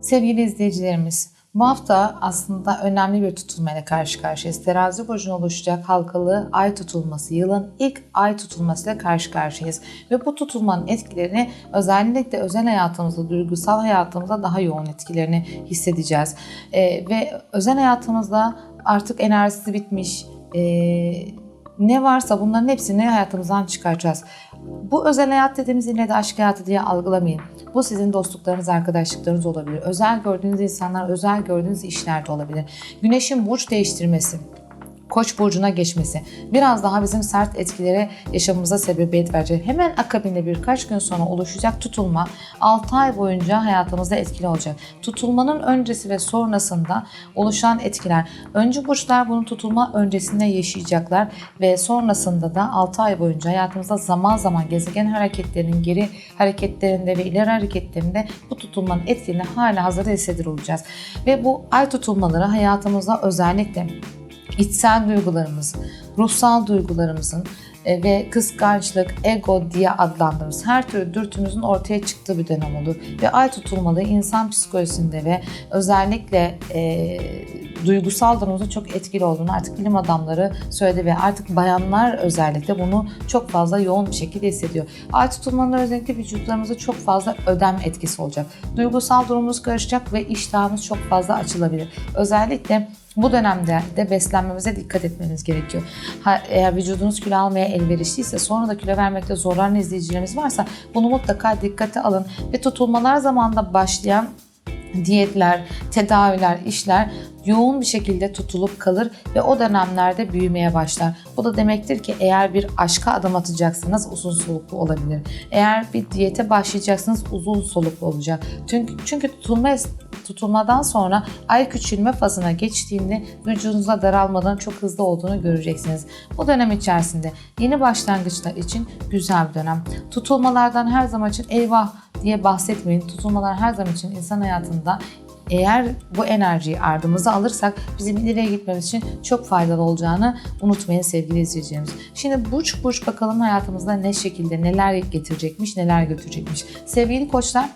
Sevgili izleyicilerimiz, bu hafta aslında önemli bir tutulmayla karşı karşıyayız. Terazi burcuna oluşacak halkalı ay tutulması, yılın ilk ay tutulmasıyla karşı karşıyayız. Ve bu tutulmanın etkilerini özellikle özel hayatımızda, duygusal hayatımızda daha yoğun etkilerini hissedeceğiz. Ee, ve özel hayatımızda artık enerjisi bitmiş, ee, ne varsa bunların hepsini hayatımızdan çıkaracağız. Bu özel hayat dediğimiz ille de aşk hayatı diye algılamayın. Bu sizin dostluklarınız, arkadaşlıklarınız olabilir. Özel gördüğünüz insanlar, özel gördüğünüz işler de olabilir. Güneşin burç değiştirmesi, Koç burcuna geçmesi biraz daha bizim sert etkilere yaşamımıza sebebiyet verecek. Hemen akabinde birkaç gün sonra oluşacak tutulma 6 ay boyunca hayatımızda etkili olacak. Tutulmanın öncesi ve sonrasında oluşan etkiler. Öncü burçlar bunu tutulma öncesinde yaşayacaklar ve sonrasında da 6 ay boyunca hayatımızda zaman zaman gezegen hareketlerinin geri hareketlerinde ve ileri hareketlerinde bu tutulmanın etkilerini hala hazırda hissediyor olacağız. Ve bu ay tutulmaları hayatımızda özellikle içsel duygularımız, ruhsal duygularımızın e, ve kıskançlık, ego diye adlandırırız. Her türlü dürtümüzün ortaya çıktığı bir dönem olur. Ve ay tutulmaları insan psikolojisinde ve özellikle e, duygusal durumumuzda çok etkili olduğunu artık bilim adamları söyledi ve artık bayanlar özellikle bunu çok fazla yoğun bir şekilde hissediyor. Ay tutulmaları özellikle vücutlarımızda çok fazla ödem etkisi olacak. Duygusal durumumuz karışacak ve iştahımız çok fazla açılabilir. Özellikle bu dönemde de beslenmemize dikkat etmeniz gerekiyor. Ha, eğer vücudunuz kilo almaya elverişliyse sonra da kilo vermekte zorlanan izleyicilerimiz varsa bunu mutlaka dikkate alın ve tutulmalar zamanında başlayan diyetler, tedaviler, işler yoğun bir şekilde tutulup kalır ve o dönemlerde büyümeye başlar. Bu da demektir ki eğer bir aşka adım atacaksınız uzun soluklu olabilir. Eğer bir diyete başlayacaksınız uzun soluklu olacak. Çünkü, çünkü tutulma tutulmadan sonra ay küçülme fazına geçtiğinde vücudunuza daralmadan çok hızlı olduğunu göreceksiniz. Bu dönem içerisinde yeni başlangıçlar için güzel bir dönem. Tutulmalardan her zaman için eyvah diye bahsetmeyin. Tutulmalar her zaman için insan hayatında eğer bu enerjiyi ardımıza alırsak bizim ileriye gitmemiz için çok faydalı olacağını unutmayın sevgili izleyicilerimiz. Şimdi burç burç bakalım hayatımızda ne şekilde neler getirecekmiş, neler götürecekmiş. Sevgili koçlar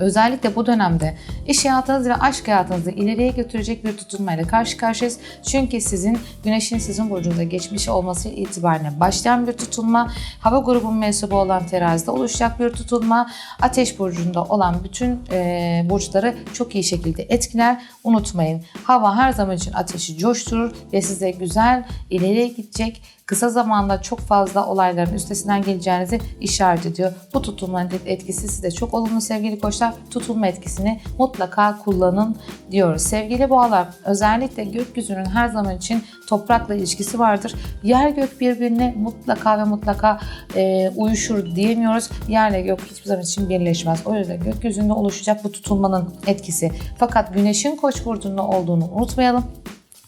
Özellikle bu dönemde iş hayatınız ve aşk hayatınızı ileriye götürecek bir tutulmayla karşı karşıyayız. Çünkü sizin güneşin sizin burcunda geçmiş olması itibariyle başlayan bir tutulma, hava grubunun mensubu olan terazide oluşacak bir tutulma, ateş burcunda olan bütün e, burçları çok iyi şekilde etkiler. Unutmayın hava her zaman için ateşi coşturur ve size güzel ileriye gidecek kısa zamanda çok fazla olayların üstesinden geleceğinizi işaret ediyor. Bu tutulmanın etkisi size çok olumlu sevgili koçlar. Tutulma etkisini mutlaka kullanın diyoruz. Sevgili boğalar özellikle gökyüzünün her zaman için toprakla ilişkisi vardır. Yer gök birbirine mutlaka ve mutlaka e, uyuşur diyemiyoruz. Yerle gök hiçbir zaman için birleşmez. O yüzden gökyüzünde oluşacak bu tutulmanın etkisi. Fakat güneşin koç burcunda olduğunu unutmayalım.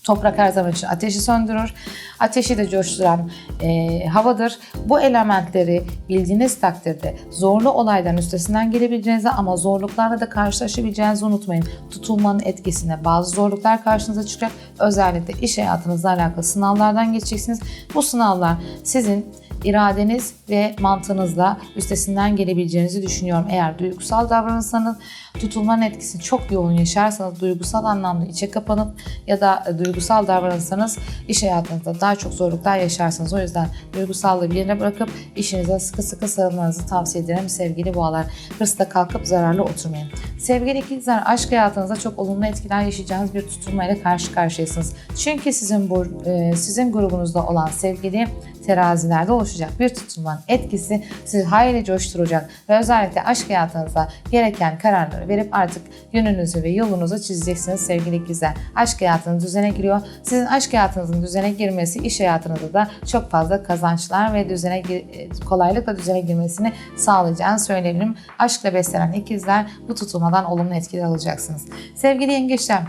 Toprak her zaman için ateşi söndürür. Ateşi de coşturan e, havadır. Bu elementleri bildiğiniz takdirde zorlu olayların üstesinden gelebileceğinizi ama zorluklarla da karşılaşabileceğinizi unutmayın. Tutulmanın etkisine bazı zorluklar karşınıza çıkacak. Özellikle iş hayatınızla alakalı sınavlardan geçeceksiniz. Bu sınavlar sizin iradeniz ve mantığınızla üstesinden gelebileceğinizi düşünüyorum. Eğer duygusal davranırsanız tutulmanın etkisini çok yoğun yaşarsanız duygusal anlamda içe kapanıp ya da duygusal davranırsanız iş hayatınızda daha çok zorluklar yaşarsınız. O yüzden duygusallığı bir yerine bırakıp işinize sıkı sıkı sarılmanızı tavsiye ederim sevgili boğalar. Hırsla kalkıp zararlı oturmayın. Sevgili ikizler aşk hayatınızda çok olumlu etkiler yaşayacağınız bir tutulmayla karşı karşıyasınız. Çünkü sizin bu, e, sizin grubunuzda olan sevgili terazilerde oluşacak bir tutulmanın etkisi sizi hayli coşturacak ve özellikle aşk hayatınızda gereken kararları verip artık yönünüzü ve yolunuzu çizeceksiniz sevgili ikizler. Aşk hayatınız düzene giriyor. Sizin aşk hayatınızın düzene girmesi iş hayatınızda da çok fazla kazançlar ve düzene kolaylıkla düzene girmesini sağlayacağını söyleyebilirim. Aşkla beslenen ikizler bu tutulmadan olumlu etkiler alacaksınız. Sevgili yengeçler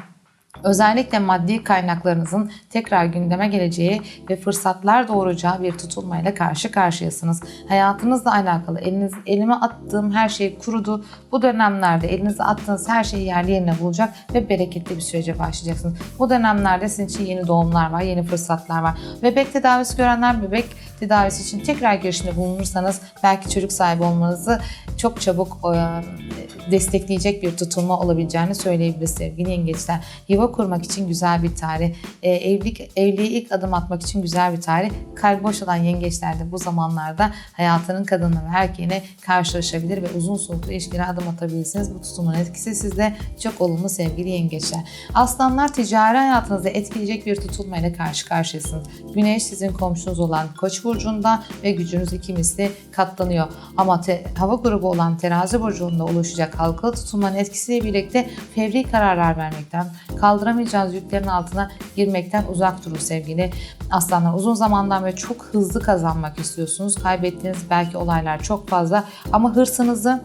Özellikle maddi kaynaklarınızın tekrar gündeme geleceği ve fırsatlar doğuracağı bir tutulmayla karşı karşıyasınız. Hayatınızla alakalı eliniz, elime attığım her şey kurudu. Bu dönemlerde elinize attığınız her şeyi yerli yerine bulacak ve bereketli bir sürece başlayacaksınız. Bu dönemlerde sizin için yeni doğumlar var, yeni fırsatlar var. Bebek tedavisi görenler bebek tedavisi için tekrar girişimde bulunursanız belki çocuk sahibi olmanızı çok çabuk e, destekleyecek bir tutulma olabileceğini söyleyebiliriz sevgili yengeçler. Yuva kurmak için güzel bir tarih. E, evlilik Evliliğe ilk adım atmak için güzel bir tarih. Kalbi boş olan yengeçler de bu zamanlarda hayatının kadınla ve erkeğine karşılaşabilir ve uzun soluklu ilişkilere adım atabilirsiniz. Bu tutulmanın etkisi sizde çok olumlu sevgili yengeçler. Aslanlar ticari hayatınızda etkileyecek bir tutulmayla karşı karşıyasınız. Güneş sizin komşunuz olan Koç burcunda ve gücünüz iki katlanıyor. Ama te- hava grubu olan terazi burcunda oluşacak halkalı tutulmanın etkisiyle birlikte fevri kararlar vermekten, kaldıramayacağınız yüklerin altına girmekten uzak durun sevgili aslanlar. Uzun zamandan beri çok hızlı kazanmak istiyorsunuz. Kaybettiğiniz belki olaylar çok fazla ama hırsınızı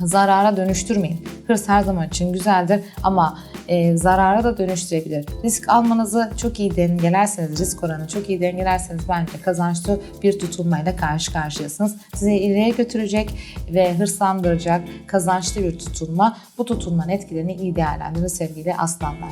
zarara dönüştürmeyin. Hırs her zaman için güzeldir ama e, zarara da dönüştürebilir. Risk almanızı çok iyi dengelerseniz, risk oranı çok iyi dengelerseniz bence kazançlı bir tutulmayla karşı karşıyasınız. Sizi ileriye götürecek ve hırslandıracak kazançlı bir tutulma. Bu tutulmanın etkilerini iyi değerlendirin sevgili aslanlar.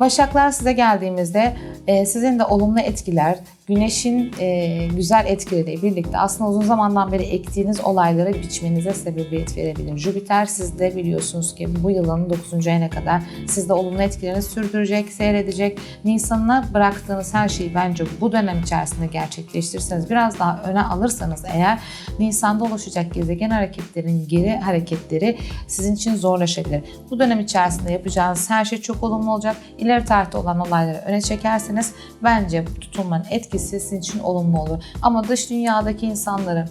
Başaklar size geldiğimizde e, sizin de olumlu etkiler, Güneşin e, güzel etkileriyle birlikte aslında uzun zamandan beri ektiğiniz olayları biçmenize sebebiyet verebilir. Jüpiter sizde biliyorsunuz ki bu yılın 9. ayına kadar sizde olumlu etkilerini sürdürecek, seyredecek. Nisan'a bıraktığınız her şeyi bence bu dönem içerisinde gerçekleştirirseniz, biraz daha öne alırsanız eğer Nisan'da oluşacak gezegen hareketlerin geri hareketleri sizin için zorlaşabilir. Bu dönem içerisinde yapacağınız her şey çok olumlu olacak. İleri tarihte olan olayları öne çekerseniz bence tutulmanın etkisi sizin için olumlu olur. Ama dış dünyadaki insanları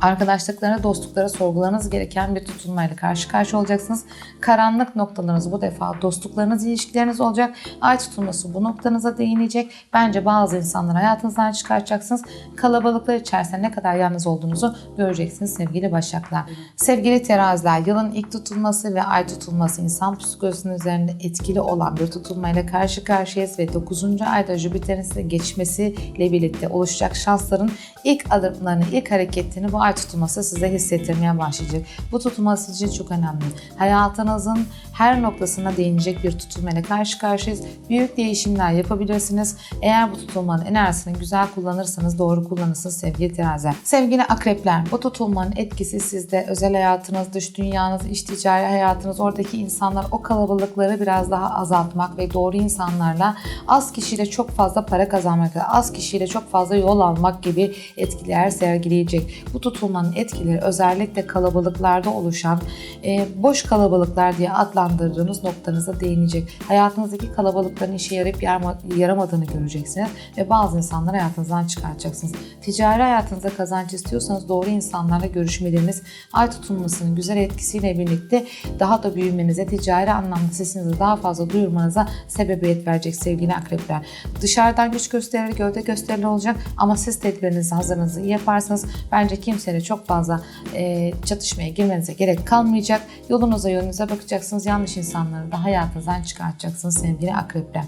arkadaşlıklarına, dostluklara sorgularınız gereken bir tutulmayla karşı karşıya olacaksınız. Karanlık noktalarınız bu defa dostluklarınız, ilişkileriniz olacak. Ay tutulması bu noktanıza değinecek. Bence bazı insanları hayatınızdan çıkartacaksınız. Kalabalıklar içerisinde ne kadar yalnız olduğunuzu göreceksiniz sevgili Başaklar. Sevgili teraziler, yılın ilk tutulması ve ay tutulması insan psikolojisinin üzerinde etkili olan bir tutulmayla karşı karşıyayız ve 9. ayda Jüpiter'in size geçmesiyle birlikte oluşacak şansların ilk adımlarını, ilk hareketini bu ay tutulması size hissettirmeye başlayacak. Bu tutulma sizin için çok önemli. Hayatınızın her noktasına değinecek bir tutulmayla karşı karşıyayız. Büyük değişimler yapabilirsiniz. Eğer bu tutulmanın enerjisini güzel kullanırsanız, doğru kullanırsınız sevgili teraziler. Sevgili akrepler, bu tutulmanın etkisi sizde özel hayatınız, dış dünyanız, iş ticari hayatınız, oradaki insanlar o kalabalıkları biraz daha azaltmak ve doğru insanlarla az kişiyle çok fazla para kazanmak, az kişiyle çok fazla yol almak gibi etkiler sergileyecek. Bu tutulmanın etkileri özellikle kalabalıklarda oluşan e, boş kalabalıklar diye adlandırdığımız noktanıza değinecek. Hayatınızdaki kalabalıkların işe yarayıp yarama, yaramadığını göreceksiniz ve bazı insanları hayatınızdan çıkartacaksınız. Ticari hayatınızda kazanç istiyorsanız doğru insanlarla görüşmeleriniz ay tutulmasının güzel etkisiyle birlikte daha da büyümenize, ticari anlamda sesinizi daha fazla duyurmanıza sebebiyet verecek sevgili akrepler. Dışarıdan güç gösteriri, gövde gösterili olacak ama siz tedbirinizi, hazırlığınızı yaparsanız bence kimseyle çok fazla e, çatışmaya girmenize gerek kalmayacak. Yolunuza yolunuza bakacaksınız. Yanlış insanları da hayatınızdan çıkartacaksınız sevgili akrepler.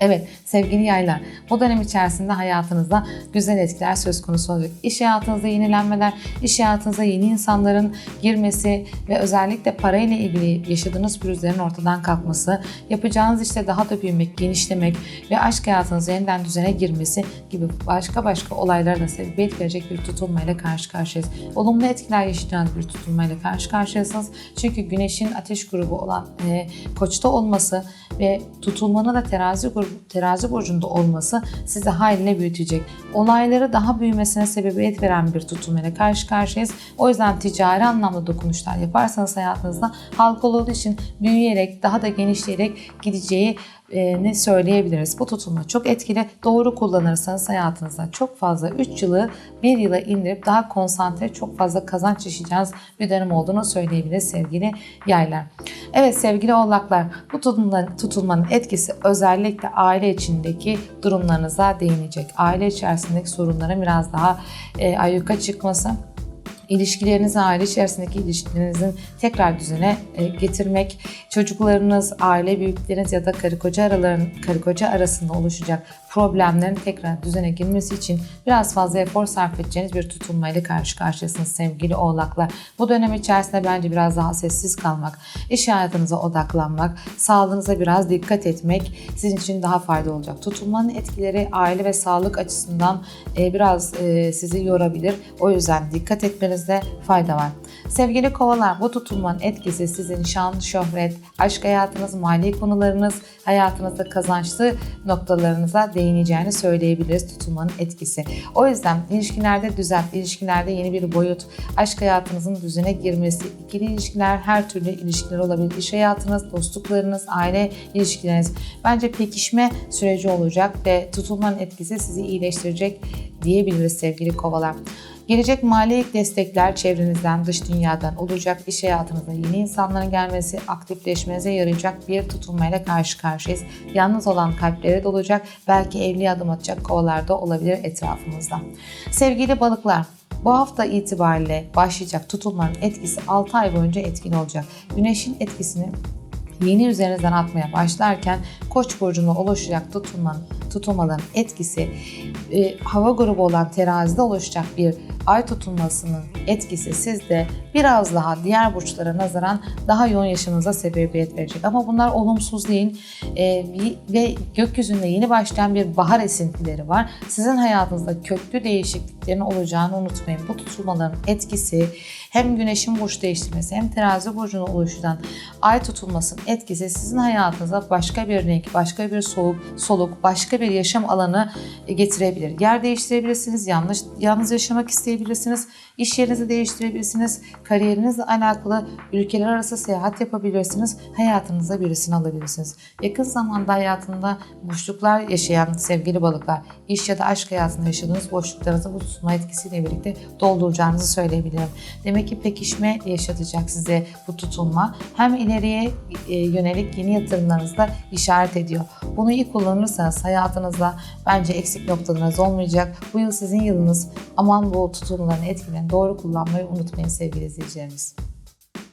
Evet sevgili yaylar bu dönem içerisinde hayatınızda güzel etkiler söz konusu olacak. İş hayatınızda yenilenmeler, iş hayatınıza yeni insanların girmesi ve özellikle parayla ilgili yaşadığınız pürüzlerin ortadan kalkması, yapacağınız işte daha da büyümek, genişlemek ve aşk hayatınızın yeniden düzene girmesi gibi başka başka olaylara da sebebiyet verecek bir tutulmayla karşı karşıyayız. Olumlu etkiler yaşayacağınız bir tutulmayla karşı karşıyasınız. Çünkü güneşin ateş grubu olan e, koçta olması ve tutulmanın da terazi grubu terazi burcunda olması sizi haliyle büyütecek. Olayları daha büyümesine sebebiyet veren bir tutulmayla karşı karşıyayız. O yüzden ticari anlamda dokunuşlar yaparsanız hayatınızda halkalı olduğu için büyüyerek, daha da genişleyerek gideceği ne söyleyebiliriz. Bu tutulma çok etkili. Doğru kullanırsanız hayatınızda çok fazla 3 yılı 1 yıla indirip daha konsantre, çok fazla kazanç yaşayacağınız bir dönem olduğunu söyleyebiliriz sevgili yaylar. Evet sevgili oğlaklar bu tutulmanın etkisi özellikle aile içindeki durumlarınıza değinecek. Aile içerisindeki sorunlara biraz daha e, ayyuka çıkması ilişkileriniz, aile içerisindeki ilişkilerinizin tekrar düzene e, getirmek, çocuklarınız, aile büyükleriniz ya da karı koca araların karı koca arasında oluşacak problemlerin tekrar düzene girmesi için biraz fazla efor sarf edeceğiniz bir tutulmayla karşı karşıyasınız sevgili oğlaklar. Bu dönem içerisinde bence biraz daha sessiz kalmak, iş hayatınıza odaklanmak, sağlığınıza biraz dikkat etmek sizin için daha faydalı olacak. Tutulmanın etkileri aile ve sağlık açısından e, biraz e, sizi yorabilir. O yüzden dikkat etmenizde fayda var. Sevgili kovalar bu tutulmanın etkisi sizin şan, şöhret, aşk hayatınız, mali konularınız, hayatınızda kazançlı noktalarınıza değineceğini söyleyebiliriz tutulmanın etkisi. O yüzden ilişkilerde düzen, ilişkilerde yeni bir boyut, aşk hayatınızın düzene girmesi, ikili ilişkiler, her türlü ilişkiler olabilir. İş hayatınız, dostluklarınız, aile ilişkileriniz. Bence pekişme süreci olacak ve tutulmanın etkisi sizi iyileştirecek diyebiliriz sevgili kovalar. Gelecek mali destekler çevrenizden, dış dünyadan olacak. İş hayatınıza yeni insanların gelmesi, aktifleşmenize yarayacak bir tutulmayla karşı karşıyayız. Yalnız olan kalpleri de olacak. Belki evli adım atacak kovalar da olabilir etrafımızda. Sevgili balıklar, bu hafta itibariyle başlayacak tutulmanın etkisi 6 ay boyunca etkin olacak. Güneşin etkisini yeni üzerinizden atmaya başlarken Koç burcunda oluşacak tutulmanın, tutulmaların etkisi e, hava grubu olan terazide oluşacak bir ay tutulmasının etkisi sizde biraz daha diğer burçlara nazaran daha yoğun yaşamınıza sebebiyet verecek. Ama bunlar olumsuz değil E, ve gökyüzünde yeni başlayan bir bahar esintileri var. Sizin hayatınızda köklü değişikliklerin olacağını unutmayın. Bu tutulmaların etkisi hem güneşin burç değiştirmesi hem terazi burcunda oluşan ay tutulmasının etkisi sizin hayatınıza başka bir renk, başka bir soluk, soluk başka bir yaşam alanı getirebilir. Yer değiştirebilirsiniz, yanlış yalnız yaşamak isteyebilirsiniz, iş yerinizi değiştirebilirsiniz, kariyerinizle alakalı ülkeler arası seyahat yapabilirsiniz, hayatınıza birisini alabilirsiniz. Yakın zamanda hayatında boşluklar yaşayan sevgili balıklar, iş ya da aşk hayatında yaşadığınız boşluklarınızı bu tutulma etkisiyle birlikte dolduracağınızı söyleyebilirim. Demek ki pekişme yaşatacak size bu tutulma. Hem ileriye e, yönelik yeni yatırımlarınızda işaret ediyor. Bunu iyi kullanırsanız hayatınızda bence eksik noktalarınız olmayacak. Bu yıl sizin yılınız. Aman bu tutulmaların etkilerini doğru kullanmayı unutmayın sevgili izleyicilerimiz.